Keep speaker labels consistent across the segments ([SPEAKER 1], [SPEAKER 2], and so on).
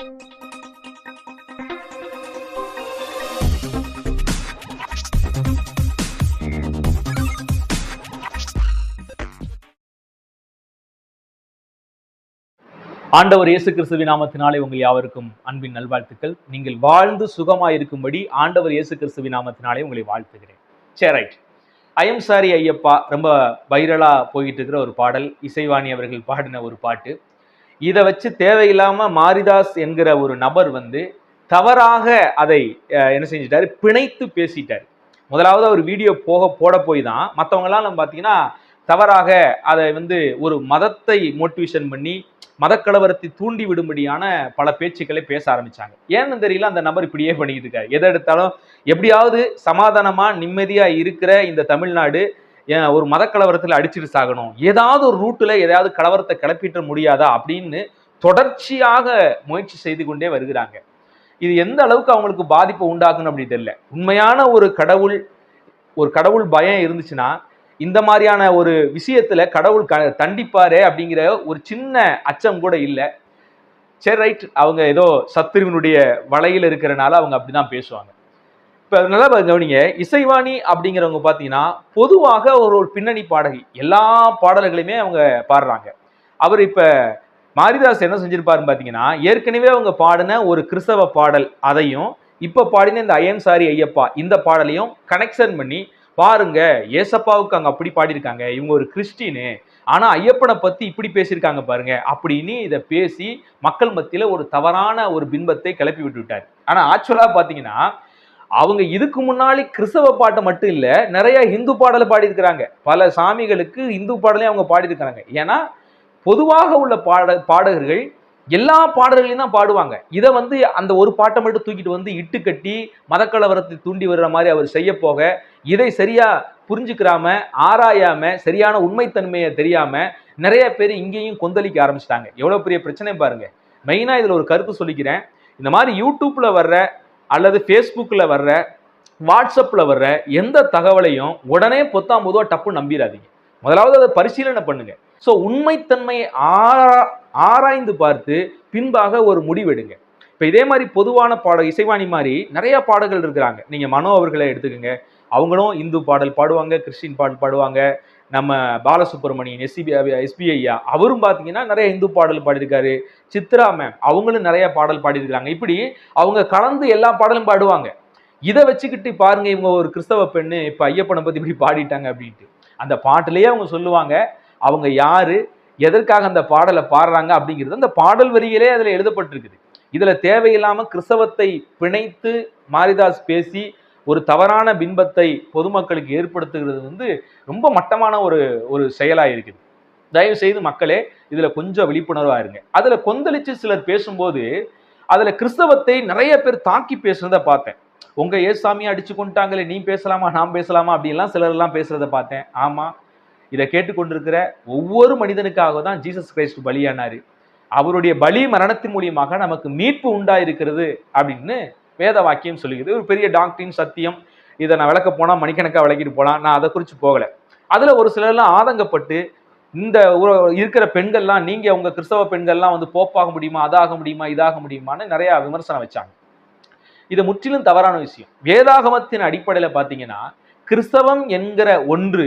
[SPEAKER 1] ஆண்டவர் இயேசு கிறிஸ்துவ நாமத்தினாலே உங்கள் யாவருக்கும் அன்பின் நல்வாழ்த்துக்கள். நீங்கள் வாழ்ந்து சுகமாய் இருக்கும்படி ஆண்டவர் இயேசு கிறிஸ்துவ நாமத்தினாலே உங்களை வாழ்த்துகிறேன். சரி ரைட் ஐயம் சாரி ஐயப்பா ரொம்ப வைரலா போயிட்டு இருக்கிற ஒரு பாடல் இசைவாணி அவர்கள் பாடின ஒரு பாட்டு. இதை வச்சு தேவையில்லாம மாரிதாஸ் என்கிற ஒரு நபர் வந்து தவறாக அதை என்ன செஞ்சிட்டாரு? பிணைத்து பேசிட்டார். முதலாவது அவர் வீடியோ போக போட போய் தான் மற்றவங்களாம் நம்ம பார்த்தீங்கன்னா தவறாக அதை வந்து ஒரு மதத்தை மோட்டிவேஷன் பண்ணி மதக்கலவரத்தை தூண்டி விடும்படியான பல பேச்சுக்களை பேச ஆரம்பிச்சாங்க. ஏன்னு தெரியல அந்த நபர் இப்படியே பண்ணிக்கிட்டு இருக்காரு. எதை எடுத்தாலும் எப்படியாவது சமாதானமா நிம்மதியா இருக்கிற இந்த தமிழ்நாடு ஏன் ஒரு மதக்கலவரத்தில் அடிச்சுட்டு சாகணும். ஏதாவது ஒரு ரூட்டில் ஏதாவது கலவரத்தை கிளப்பிட்டு முடியாதா அப்படின்னு தொடர்ச்சியாக முயற்சி செய்து கொண்டே வருகிறாங்க. இது எந்த அளவுக்கு அவங்களுக்கு பாதிப்பை உண்டாகணும் அப்படி தெரியல. உண்மையான ஒரு கடவுள் ஒரு கடவுள் பயம் இருந்துச்சுன்னா இந்த மாதிரியான ஒரு விஷயத்துல கடவுள் க தண்டிப்பாரே அப்படிங்கிற ஒரு சின்ன அச்சம் கூட இல்லை. சரி ரைட் அவங்க ஏதோ சத்துருவினுடைய வலையில் இருக்கிறனால அவங்க அப்படிதான் பேசுவாங்க. இப்போ நல்லா கவனிங்க. இசைவாணி அப்படிங்கிறவங்க பார்த்தீங்கன்னா பொதுவாக ஒரு ஒரு பின்னணி பாடகி. எல்லா பாடல்களையுமே அவங்க பாடுறாங்க. அவர் இப்போ மாரிதாஸ் என்ன செஞ்சிருப்பாருன்னு பார்த்தீங்கன்னா ஏற்கனவே அவங்க பாடின ஒரு கிறிஸ்தவ பாடல் அதையும் இப்போ பாடின இந்த ஐயன் சாரி ஐயப்பா இந்த பாடலையும் கனெக்ஷன் பண்ணி பாருங்க ஏசப்பாவுக்கு அங்கே அப்படி பாடியிருக்காங்க. இவங்க ஒரு கிறிஸ்டினு ஆனால் ஐயப்பனை பற்றி இப்படி பேசியிருக்காங்க பாருங்க அப்படின்னு இதை பேசி மக்கள் மத்தியில் ஒரு தவறான ஒரு பின்பத்தை கிளப்பி விட்டு விட்டார் ஆனால் ஆக்சுவலாக பார்த்தீங்கன்னா அவங்க இதுக்கு முன்னாடி கிறிஸ்தவ பாட்டை மட்டும் இல்ல நிறைய இந்து பாடலை பாடியிருக்கிறாங்க. பல சாமிகளுக்கு இந்து பாடலையும் அவங்க பாடியிருக்கிறாங்க. ஏன்னா பொதுவாக உள்ள பாட பாடகர்கள் எல்லா பாடல்களையும் தான் பாடுவாங்க. இதை வந்து அந்த ஒரு பாட்டை மட்டும் தூக்கிட்டு வந்து இட்டு கட்டி மதக்கலவரத்தை தூண்டி வர்ற மாதிரி அவர் செய்ய போக இதை சரியா புரிஞ்சுக்கிறாம ஆராயாம சரியான உண்மைத்தன்மையை தெரியாம நிறைய பேர் இங்கேயும் கொந்தளிக்க ஆரம்பிச்சிட்டாங்க. எவ்வளோ பெரிய பிரச்சனை பாருங்க. மெயினாக இதில் ஒரு கருத்து சொல்லிக்கிறேன். இந்த மாதிரி யூடியூப்ல வர்ற அல்லது ஃபேஸ்புக்கில் வர்ற வாட்ஸ்அப்பில் வர்ற எந்த தகவலையும் உடனே பொத்தாம் பொதுவா டப்பு நம்பிடாதீங்க முதலாவது அதை பரிசீலனை பண்ணுங்க. ஸோ உண்மைத்தன்மையை ஆரா ஆராய்ந்து பார்த்து பின்பாக ஒரு முடிவெடுங்க. இப்போ இதே மாதிரி பொதுவான பாட இசைவாணி மாதிரி நிறைய பாடல்கள் இருக்கிறாங்க. நீங்கள் மனோ அவர்களை எடுத்துக்கோங்க. அவங்களும் இந்து பாடல் பாடுவாங்க கிறிஸ்டின் பாடல் பாடுவாங்க. நம்ம பாலசுப்ரமணியன் எஸ்பி எஸ்பிஐயா அவரும் பார்த்தீங்கன்னா நிறைய இந்து பாடல் பாடியிருக்காரு. சித்ரா மேம் அவங்களும் நிறைய பாடல் பாடியிருக்கிறாங்க இப்படி அவங்க கலந்து எல்லா பாடலும் பாடுவாங்க. இதை வச்சுக்கிட்டு பாருங்க இவங்க ஒரு கிறிஸ்தவ பெண்ணு இப்போ ஐயப்பனை பற்றி இப்படி பாடிட்டாங்க அப்படின்ட்டு. அந்த பாட்டிலேயே அவங்க சொல்லுவாங்க அவங்க யாரு எதற்காக அந்த பாடலை பாடுறாங்க அப்படிங்கிறது அந்த பாடல் வரியிலே அதில் எழுதப்பட்டிருக்குது. இதில் தேவையில்லாமல் கிறிஸ்தவத்தை பிணைத்து மாரிதாஸ் பேசி ஒரு தவறான பின்பத்தை பொதுமக்களுக்கு ஏற்படுத்துகிறது வந்து ரொம்ப மட்டமான ஒரு ஒரு செயலாக இருக்குது தயவு செய்து மக்களே இதில் கொஞ்சம் விழிப்புணர்வாக இருங்க. அதில் கொந்தளிச்சு சிலர் பேசும்போது அதில் கிறிஸ்தவத்தை நிறைய பேர் தாக்கி பேசுனதை பார்த்தேன். உங்க ஏசாமியை அடிச்சு கொண்டாங்களே நீ பேசலாமா நான் பேசலாமா அப்படின்லாம் சிலர்லாம் எல்லாம் பேசுறத பார்த்தேன். ஆமா இதை கேட்டுக்கொண்டிருக்கிற ஒவ்வொரு மனிதனுக்காக தான் ஜீசஸ் கிரைஸ்ட் பலியானாரு. அவருடைய பலி மரணத்தின் மூலியமாக நமக்கு மீட்பு உண்டாயிருக்கிறது அப்படின்னு வேத வாக்கியம் சொல்லுகிறது. ஒரு பெரிய டாக்டரின் சத்தியம் இதை நான் விளக்க போனால் மணிக்கணக்காக விளக்கிட்டு போகலாம் நான் அதை குறித்து போகலை. அதில் ஒரு சிலர்லாம் ஆதங்கப்பட்டு இந்த இருக்கிற பெண்கள்லாம் நீங்கள் உங்கள் கிறிஸ்தவ பெண்கள்லாம் வந்து போப்பாக முடியுமா அதாக முடியுமா இதாக முடியுமான்னு நிறையா விமர்சனம் வச்சாங்க. இது முற்றிலும் தவறான விஷயம். வேதாகமத்தின் அடிப்படையில் பார்த்தீங்கன்னா கிறிஸ்தவம் என்கிற ஒன்று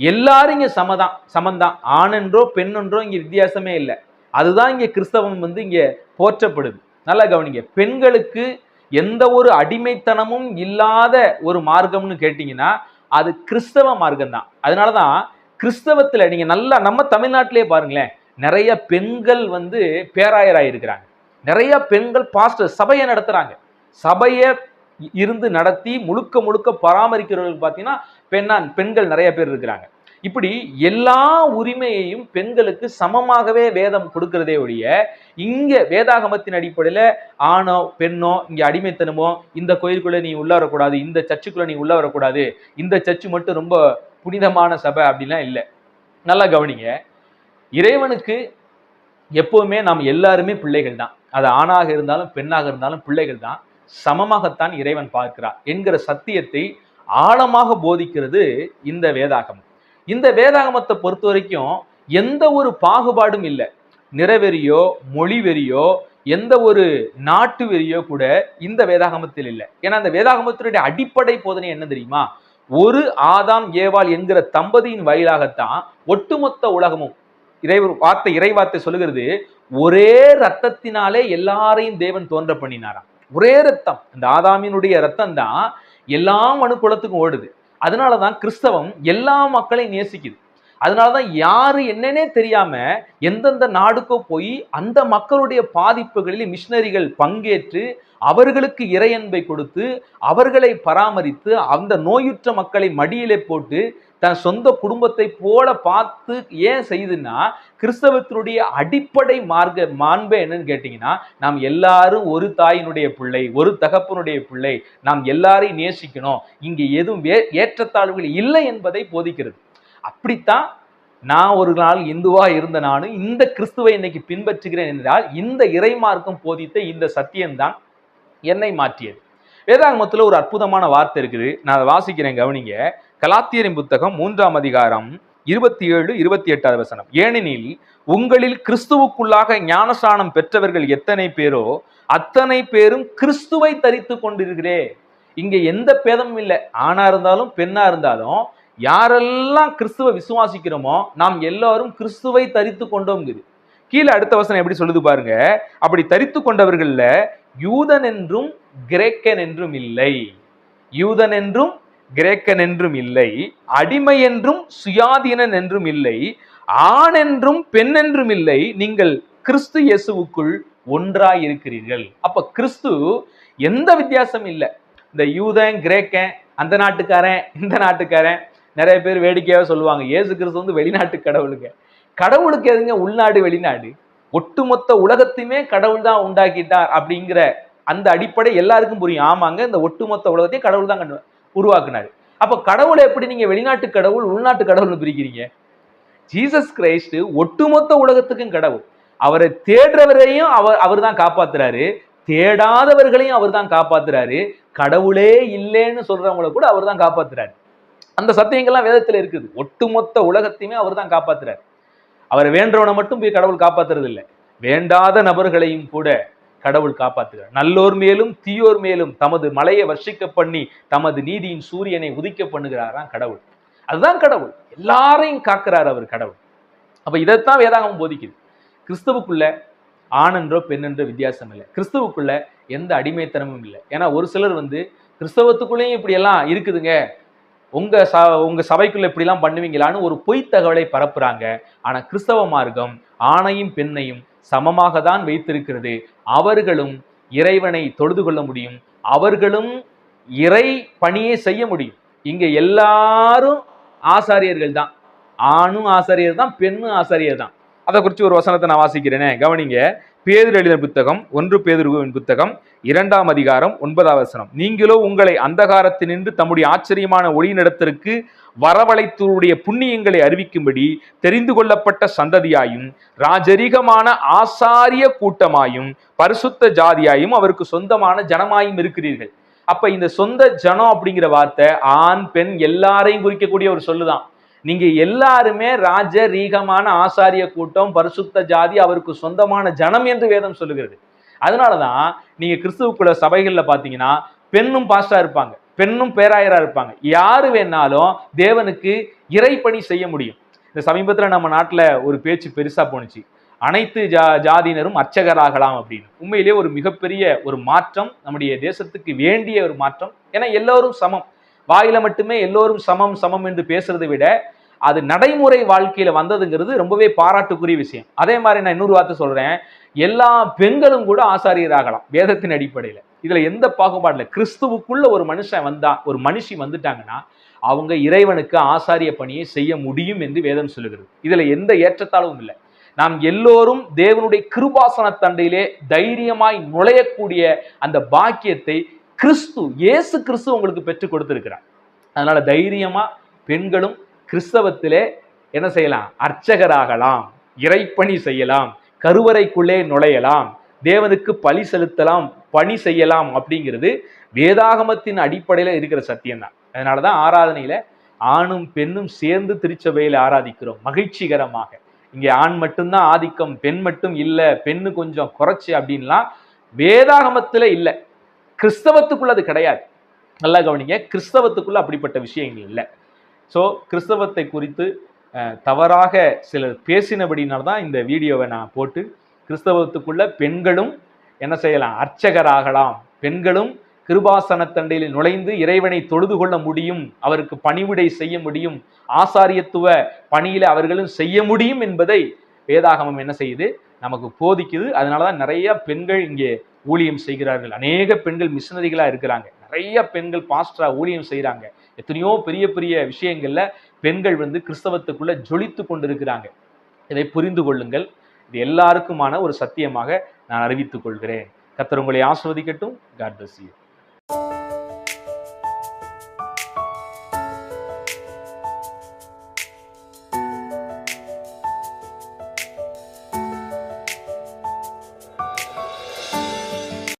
[SPEAKER 1] எல்லாரும் இங்கே சமதான் சமந்தான். ஆணென்றோ பெண்ணென்றோ இங்கே வித்தியாசமே இல்லை. அதுதான் இங்கே கிறிஸ்தவம் வந்து இங்கே போற்றப்படுது. நல்லா கவனிங்க. பெண்களுக்கு எந்த ஒரு அடிமைத்தனமும் இல்லாத ஒரு மார்க்கம்னு கேட்டிங்கன்னா அது கிறிஸ்தவ மார்க்கம் தான் அதனாலதான் கிறிஸ்தவத்துல நீங்க நல்லா நம்ம தமிழ்நாட்டிலே பாருங்களேன் நிறைய பெண்கள் வந்து பேராயராக இருக்கிறாங்க நிறைய பெண்கள் பாஸ்டர் சபையை நடத்துறாங்க. சபையை இருந்து நடத்தி முழுக்க முழுக்க பராமரிக்கிறவர்கள் பார்த்தீங்கன்னா பெண்ணான் பெண்கள் நிறைய பேர் இருக்கிறாங்க. இப்படி எல்லா உரிமையையும் பெண்களுக்கு சமமாகவே வேதம் கொடுக்கிறதே ஒழிய இங்க வேதாகமத்தின் அடிப்படையில ஆணோ பெண்ணோ இங்க அடிமைத்தனமோ இந்த கோயிலுக்குள்ள நீ உள்ள வரக்கூடாது இந்த சர்ச்சுக்குள்ள நீ உள்ள வரக்கூடாது இந்த சர்ச்சு மட்டும் ரொம்ப புனிதமான சபை அப்படிலாம் இல்லை. நல்லா கவனிங்க. இறைவனுக்கு எப்பவுமே நாம் எல்லாருமே பிள்ளைகள் தான். அது ஆணாக இருந்தாலும் பெண்ணாக இருந்தாலும் பிள்ளைகள் தான். சமமாகத்தான் இறைவன் பார்க்கிறார் என்கிற சத்தியத்தை ஆழமாக போதிக்கிறது இந்த வேதாகமம். இந்த வேதாகமத்தை பொறுத்த வரைக்கும் எந்த ஒரு பாகுபாடும் இல்லை. நிறவெறியோ மொழி வெறியோ எந்த ஒரு நாட்டு வெறியோ கூட இந்த வேதாகமத்தில் இல்லை. ஏன்னா அந்த வேதாகமத்தினுடைய அடிப்படை போதனை என்ன தெரியுமா? ஒரு ஆதாம் ஏவாள் என்கிற தம்பதியின் வாயிலாகத்தான் ஒட்டுமொத்த உலகமும் இறை வார்த்தை இறைவார்த்தை சொல்லுகிறது. ஒரே ரத்தத்தினாலே எல்லாரையும் தேவன் தோன்ற பண்ணினாராம் ஒரே ரத்தம் இந்த ஆதாமினுடைய ரத்தம் தான் எல்லா மனுக்குலத்துக்கும் ஓடுது. அதனால தான் கிறிஸ்தவம் எல்லா மக்களையும் நேசிக்குது. அதனாலதான் யாரு என்னன்னே தெரியாம எந்தெந்த நாடுக்கோ போய் அந்த மக்களுடைய பாதிப்புகளில் மிஷினரிகள் பங்கேற்று அவர்களுக்கு இறையன்பை கொடுத்து அவர்களை பராமரித்து அந்த நோயுற்ற மக்களை மடியிலே போட்டு தன் சொந்த குடும்பத்தை போல பார்த்து ஏன் செய்துன்னா கிறிஸ்தவத்தினுடைய அடிப்படை மார்க்க மாண்பை என்னன்னு கேட்டீங்கன்னா நாம் எல்லாரும் ஒரு தாயினுடைய பிள்ளை ஒரு தகப்பனுடைய பிள்ளை. நாம் எல்லாரையும் நேசிக்கணும். இங்கே எதுவும் வே ஏற்றத்தாழ்வுகள் இல்லை என்பதை போதிக்கிறது. அப்படித்தான் நான் ஒரு நாள் இந்துவா இருந்த நானும் இந்த கிறிஸ்துவை இன்னைக்கு பின்பற்றுகிறேன் என்றால் இந்த இறைமார்க்கம் போதித்த இந்த சத்தியம்தான் என்னை மாற்றியது. வேதாகமத்தில் ஒரு அற்புதமான வார்த்தை இருக்குது. நான் அதை வாசிக்கிறேன் கவனிங்க. கலாத்தியரின் புத்தகம் மூன்றாம் அதிகாரம் இருபத்தி ஏழு இருபத்தி எட்டாவது வசனம். ஏனெனில் உங்களில் கிறிஸ்துவுக்குள்ளாக ஞானஸ்நானம் பெற்றவர்கள் எத்தனை பேரோ அத்தனை பேரும் கிறிஸ்துவை தரித்து கொண்டிருக்கிறே. இங்க எந்த பேதமும் இல்லை. ஆணா இருந்தாலும் பெண்ணா இருந்தாலும் யாரெல்லாம் கிறிஸ்துவ விசுவாசிக்கிறோமோ நாம் எல்லாரும் கிறிஸ்துவை தரித்து கொண்டோம்ங்குது. கீழே அடுத்த வசனம் எப்படி சொல்லுது பாருங்க. அப்படி தரித்து கொண்டவர்கள்ல யூதன் என்றும் கிரேக்கன் என்றும் இல்லை. யூதன் என்றும் கிரேக்கன் என்றும் இல்லை. அடிமை என்றும் சுயாதீனன் என்றும் இல்லை. ஆண் என்றும் பெண் என்றும் இல்லை. நீங்கள் கிறிஸ்து இயேசுவுக்குள் ஒன்றாய் இருக்கிறீர்கள் அப்ப கிறிஸ்து எந்த வித்தியாசம் இல்லை. இந்த யூதன் கிரேக்கன் அந்த நாட்டுக்காரன் இந்த நாட்டுக்காரன் நிறைய பேர் வேடிக்கையாக சொல்லுவாங்க ஏசு கிறிஸ்து வந்து வெளிநாட்டு கடவுளுங்க. கடவுளுக்கு எதுங்க? உள்நாடு வெளிநாடு. ஒட்டுமொத்த உலகத்தையுமே கடவுள் தான் உண்டாக்கிட்டார் அப்படிங்கிற அந்த அடிப்படை எல்லாருக்கும் புரியும். ஆமாங்க இந்த ஒட்டுமொத்த உலகத்தையும் கடவுள் தான் கண்டு உருவாக்குனாரு. அப்ப கடவுளை எப்படி நீங்க வெளிநாட்டு கடவுள் உள்நாட்டு கடவுள்னு பிரிக்கிறீங்க? ஜீசஸ் கிரைஸ்ட் ஒட்டுமொத்த உலகத்துக்கும் கடவுள். அவரை தேடுறவரையும் அவர் அவர் தான் காப்பாத்துறாரு. தேடாதவர்களையும் அவர் தான் காப்பாத்துறாரு. கடவுளே இல்லைன்னு சொல்றவங்களை கூட அவர் தான் காப்பாத்துறாரு. அந்த சத்தியங்கள்லாம் வேதத்தில் இருக்குது. ஒட்டுமொத்த உலகத்தையுமே அவர் தான் காப்பாத்துறாரு. அவர் வேண்டவனை மட்டும் போய் கடவுள் காப்பாத்துறது இல்லை. வேண்டாத நபர்களையும் கூட கடவுள் காப்பாத்துகிறார். நல்லோர் மேலும் தீயோர் மேலும் தமது மலையை வர்ஷிக்க பண்ணி தமது நீதியின் சூரியனை உதிக்க பண்ணுகிறாராம் கடவுள். அதுதான் கடவுள். எல்லாரையும் காக்கிறார் அவர் கடவுள். அப்ப இதைத்தான் வேதாகம் போதிக்குது. கிறிஸ்துவுக்குள்ள ஆணென்றோ பெண்ணென்றோ வித்தியாசம் இல்லை. கிறிஸ்துவுக்குள்ள எந்த அடிமைத்தனமும் இல்லை. ஏன்னா ஒரு சிலர் வந்து கிறிஸ்தவத்துக்குள்ளேயும் இப்படி எல்லாம் இருக்குதுங்க. உங்கள் ச உங்கள் சபைக்குள்ளே இப்படிலாம் பண்ணுவீங்களான்னு ஒரு பொய் தகவலை பரப்புகிறாங்க ஆனால் கிறிஸ்தவ மார்க்கம் ஆணையும் பெண்ணையும் சமமாக தான் வைத்திருக்கிறது. அவர்களும் இறைவனை தொழுது கொள்ள முடியும். அவர்களும் இறை பணியை செய்ய முடியும். இங்கே எல்லாரும் ஆசாரியர்கள் தான் ஆணும் ஆசாரியர் தான் பெண்ணும் ஆசாரியர் தான் அதை குறித்து ஒரு வசனத்தை நான் வாசிக்கிறேனே. கவனிங்க. பேதர் எழுதின புத்தகம் ஒன்று பேதருவின் புத்தகம் இரண்டாம் அதிகாரம் ஒன்பதாம் வசனம். நீங்களோ உங்களை அந்தகாரத்தினின்று தம்முடைய ஆச்சரியமான ஒளியினிடத்திற்கு வரவழைத்தோருடைய புண்ணியங்களை அறிவிக்கும்படி தெரிந்து கொள்ளப்பட்ட சந்ததியாயும் ராஜரிகமான ஆசாரிய கூட்டமாயும் பரிசுத்த ஜாதியாயும் அவருக்கு சொந்தமான ஜனமாயும் இருக்கிறீர்கள். அப்ப இந்த சொந்த ஜனம் அப்படிங்கிற வார்த்தை ஆண் பெண் எல்லாரையும் குறிக்கக்கூடிய ஒரு சொல்லுதான். நீங்க எல்லாருமே ராஜ ரீகமான ஆசாரிய கூட்டம் பரிசுத்த ஜாதி அவருக்கு சொந்தமான ஜனம் என்று வேதம் சொல்லுகிறது. அதனாலதான் நீங்க கிறிஸ்துவுக்குள்ள சபைகள்ல பாத்தீங்கன்னா பெண்ணும் பாஸ்டா இருப்பாங்க பெண்ணும் பேராயரா இருப்பாங்க. யாரு வேணாலும் தேவனுக்கு இறைப்பணி செய்ய முடியும். இந்த சமீபத்துல நம்ம நாட்டுல ஒரு பேச்சு பெருசா போணுச்சு. அனைத்து ஜா ஜாதியினரும் அர்ச்சகராகலாம் அப்படின்னு. உண்மையிலேயே ஒரு மிகப்பெரிய ஒரு மாற்றம் நம்முடைய தேசத்துக்கு வேண்டிய ஒரு மாற்றம். ஏன்னா எல்லோரும் சமம். வாயில மட்டுமே எல்லோரும் சமம் சமம் என்று பேசுறதை விட அது நடைமுறை வாழ்க்கையில வந்ததுங்கிறது ரொம்பவே பாராட்டுக்குரிய விஷயம். அதே மாதிரி நான் இன்னொரு வார்த்தை சொல்றேன். எல்லா பெண்களும் கூட ஆசாரியராகலாம் வேதத்தின் அடிப்படையில. இதுல எந்த பாகுபாடுல கிறிஸ்துவுக்குள்ள ஒரு மனுஷன் வந்தா ஒரு மனுஷி வந்துட்டாங்கன்னா அவங்க இறைவனுக்கு ஆசாரிய பணியை செய்ய முடியும் என்று வேதம் சொல்லுகிறது. இதுல எந்த ஏற்றத்தாழ்வும் இல்லை. நாம் எல்லோரும் தேவனுடைய கிருபாசன தண்டையிலே தைரியமாய் நுழையக்கூடிய அந்த பாக்கியத்தை கிறிஸ்து இயேசு கிறிஸ்து உங்களுக்கு பெற்றுக் கொடுத்துருக்கிறார். அதனால தைரியமா பெண்களும் கிறிஸ்தவத்திலே என்ன செய்யலாம்? அர்ச்சகராகலாம் இறைப்பணி செய்யலாம் கருவறைக்குள்ளே நுழையலாம் தேவனுக்கு பலி செலுத்தலாம் பணி செய்யலாம் அப்படிங்கிறது வேதாகமத்தின் அடிப்படையில் இருக்கிற சத்தியம்தான். அதனால தான் ஆராதனையில ஆணும் பெண்ணும் சேர்ந்து திருச்சபையில் ஆராதிக்கிறோம் மகிழ்ச்சிகரமாக. இங்கே ஆண் மட்டும்தான் ஆதிக்கம் பெண் மட்டும் இல்லை பெண்ணு கொஞ்சம் குறைச்சி அப்படின்லாம் வேதாகமத்தில் இல்லை. கிறிஸ்தவத்துக்குள்ள அது கிடையாது. நல்லா கவனிங்க. கிறிஸ்தவத்துக்குள்ள அப்படிப்பட்ட விஷயங்கள் இல்லை. ஸோ கிறிஸ்தவத்தை குறித்து தவறாக சிலர் பேசினபடினால தான் இந்த வீடியோவை நான் போட்டு கிறிஸ்தவத்துக்குள்ள பெண்களும் என்ன செய்யலாம்? அர்ச்சகராகலாம் பெண்களும் கிருபாசனத்தண்டையில் நுழைந்து இறைவனை தொழுது கொள்ள முடியும். அவருக்கு பணிவிடை செய்ய முடியும். ஆசாரியத்துவ பணியில அவர்களும் செய்ய முடியும் என்பதை வேதாகமம் என்ன செய்யுது? நமக்கு போதிக்குது. அதனால தான் நிறைய பெண்கள் இங்கே ஊழியம் செய்கிறார்கள். அநேக பெண்கள் மிஷினரிகளாக இருக்கிறாங்க. நிறைய பெண்கள் பாஸ்டரா ஊழியம் செய்கிறாங்க எத்தனையோ பெரிய பெரிய விஷயங்கள்ல பெண்கள் வந்து கிறிஸ்தவத்துக்குள்ள ஜொலித்து கொண்டிருக்கிறாங்க. இதை புரிந்து கொள்ளுங்கள். இது எல்லாருக்குமான ஒரு சத்தியமாக நான் அறிவித்துக் கொள்கிறேன். கத்தர் உங்களை ஆஸ்வதிக்கட்டும் காட் பிளஸ் யூ